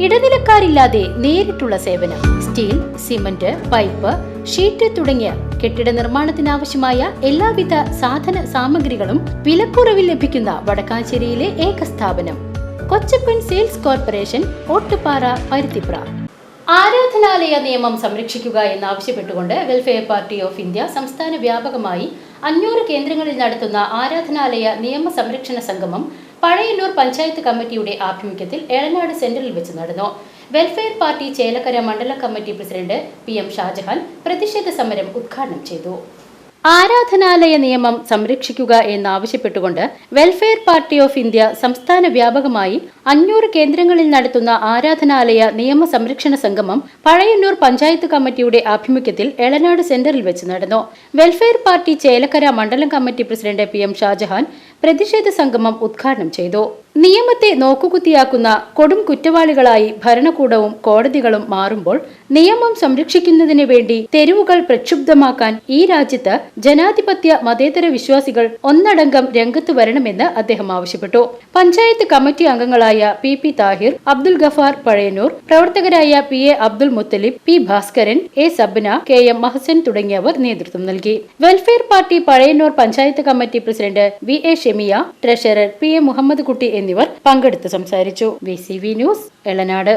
ഇടനിലക്കാരില്ലാതെ നേരിട്ടുള്ള സേവനം steel cement pipe sheet തുടങ്ങിയ കെട്ടിട നിർമ്മാണത്തിനാവശ്യമായ എല്ലാവിധ സാധന സാമഗ്രികളും വിലക്കുറവിൽ ലഭിക്കുന്ന വടക്കാഞ്ചേരിയിലെ ഏക സ്ഥാപനം കൊച്ചപ്പൻ സെയിൽസ് കോർപ്പറേഷൻ ഓട്ടുപാറ പരുത്തിപ്ര. ആരാധനാലയ നിയമം സംരക്ഷിക്കുക എന്നാവശ്യപ്പെട്ടുകൊണ്ട് വെൽഫെയർ പാർട്ടി ഓഫ് ഇന്ത്യ സംസ്ഥാന വ്യാപകമായി അഞ്ഞൂറ് കേന്ദ്രങ്ങളിൽ നടത്തുന്ന ആരാധനാലയ നിയമ സംരക്ഷണ സംഗമം പഴയന്നൂർ പഞ്ചായത്ത് കമ്മിറ്റിയുടെ ആഭിമുഖ്യത്തിൽ എളനാട് സെന്ററിൽ വെച്ച് നടന്നു. വെൽഫെയർ പാർട്ടി ചേലക്കര മണ്ഡല committee president P M Shajahan പ്രതിഷേധ സമരം ഉദ്ഘാടനം ചെയ്തു. ആരാധനാലയ നിയമം സംരക്ഷിക്കുക എന്നാവശ്യപ്പെട്ടുകൊണ്ട് വെൽഫെയർ പാർട്ടി ഓഫ് ഇന്ത്യ സംസ്ഥാന വ്യാപകമായി അഞ്ഞൂറ് കേന്ദ്രങ്ങളിൽ നടത്തുന്ന ആരാധനാലയ നിയമ സംരക്ഷണ സംഗമം പഴയന്നൂർ പഞ്ചായത്ത് കമ്മിറ്റിയുടെ ആഭിമുഖ്യത്തിൽ എളനാട് സെന്ററിൽ വെച്ച് നടന്നു. വെൽഫെയർ പാർട്ടി ചേലക്കര മണ്ഡലം committee president P M Shajahan പ്രതിഷേധ സംഗമം ഉദ്ഘാടനം ചെയ്തു നിയമത്തെ നോക്കുകുത്തിയാക്കുന്ന കൊടും കുറ്റവാളികളായി ഭരണകൂടവും കോടതികളും മാറുമ്പോൾ നിയമം സംരക്ഷിക്കുന്നതിന് വേണ്ടി തെരുവുകൾ പ്രക്ഷുബ്ധമാക്കാൻ ഈ രാജ്യത്ത് ജനാധിപത്യ മതേതര വിശ്വാസികൾ ഒന്നടങ്കം രംഗത്ത് വരണമെന്ന് അദ്ദേഹം ആവശ്യപ്പെട്ടു. പഞ്ചായത്ത് കമ്മിറ്റി അംഗങ്ങളായ പി പി താഹിർ അബ്ദുൽ ഗഫാർ പഴയന്നൂർ പ്രവർത്തകരായ P A Abdul Muthalib P Bhaskaran A Sabna K M Mahasan തുടങ്ങിയവർ നേതൃത്വം നൽകി. Welfare party Pazhayannur panchayat committee president V A Shemiya treasurer P A Muhammad Kutty എന്നിവർ പങ്കെടുത്ത് സംസാരിച്ചു. V news Elanad.